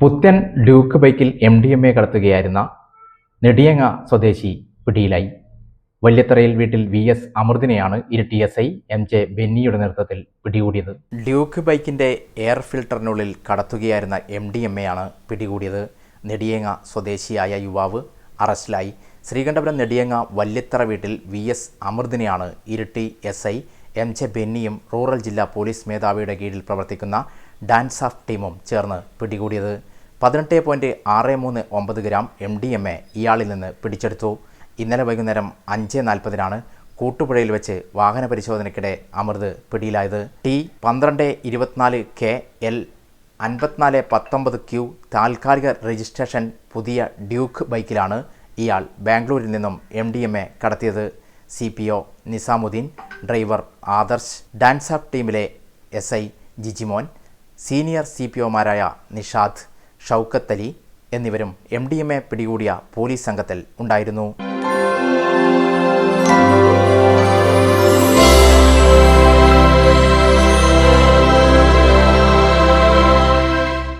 പുത്തൻ ഡ്യൂക്ക് ബൈക്കിൽ M D M A കടത്തുകയായിരുന്ന നെടിയങ്ങ സ്വദേശി പിടിയിലായി. വല്യത്തറയിൽ വീട്ടിൽ V S അമൃതിനെയാണ് Iritty S I M J ബെന്നിയുടെ നേതൃത്വത്തിൽ പിടികൂടിയത്. ഡ്യൂക്ക് ബൈക്കിന്റെ എയർ ഫിൽട്ടറിനുള്ളിൽ കടത്തുകയായിരുന്ന എം ഡി എം എ ആണ് പിടികൂടിയത്. നെടിയങ്ങ സ്വദേശിയായ യുവാവ് അറസ്റ്റിലായി. ശ്രീകണ്ഠപുരം നെടിയങ്ങ വല്യത്തറ വീട്ടിൽ വി എസ് അമൃതിനെയാണ് ഇരട്ടി എസ് ഐ എം ജെ ബെന്നിയും റൂറൽ ജില്ലാ പോലീസ് മേധാവിയുടെ കീഴിൽ പ്രവർത്തിക്കുന്ന ഡാൻസ് ഓഫ് ടീമും ചേർന്ന് പിടികൂടിയത്. പതിനെട്ട് പോയിന്റ് ആറ് മൂന്ന് ഒമ്പത് gram M D M A ഇയാളിൽ നിന്ന് പിടിച്ചെടുത്തു. ഇന്നലെ വൈകുന്നേരം അഞ്ച് നാൽപ്പതിനാണ് കൂട്ടുപുഴയിൽ വെച്ച് വാഹന പരിശോധനയ്ക്കിടെ അമൃത് പിടിയിലായത്. ടി പന്ത്രണ്ട് ഇരുപത്തിനാല് കെ എൽ അൻപത്തിനാല് പത്തൊമ്പത് ക്യു താൽക്കാലിക രജിസ്ട്രേഷൻ പുതിയ ഡ്യൂക്ക് ബൈക്കിലാണ് ഇയാൾ ബാംഗ്ലൂരിൽ നിന്നും M D M A കടത്തിയത്. C P O Nizamuddin driver Adarsh DANSAF ടീമിലെ S I Jijimon senior C P ഒമാരായ Nishad Shoukath Ali എന്നിവരും എം ഡി എം എ പിടികൂടിയ പോലീസ് സംഘത്തിൽ ഉണ്ടായിരുന്നു.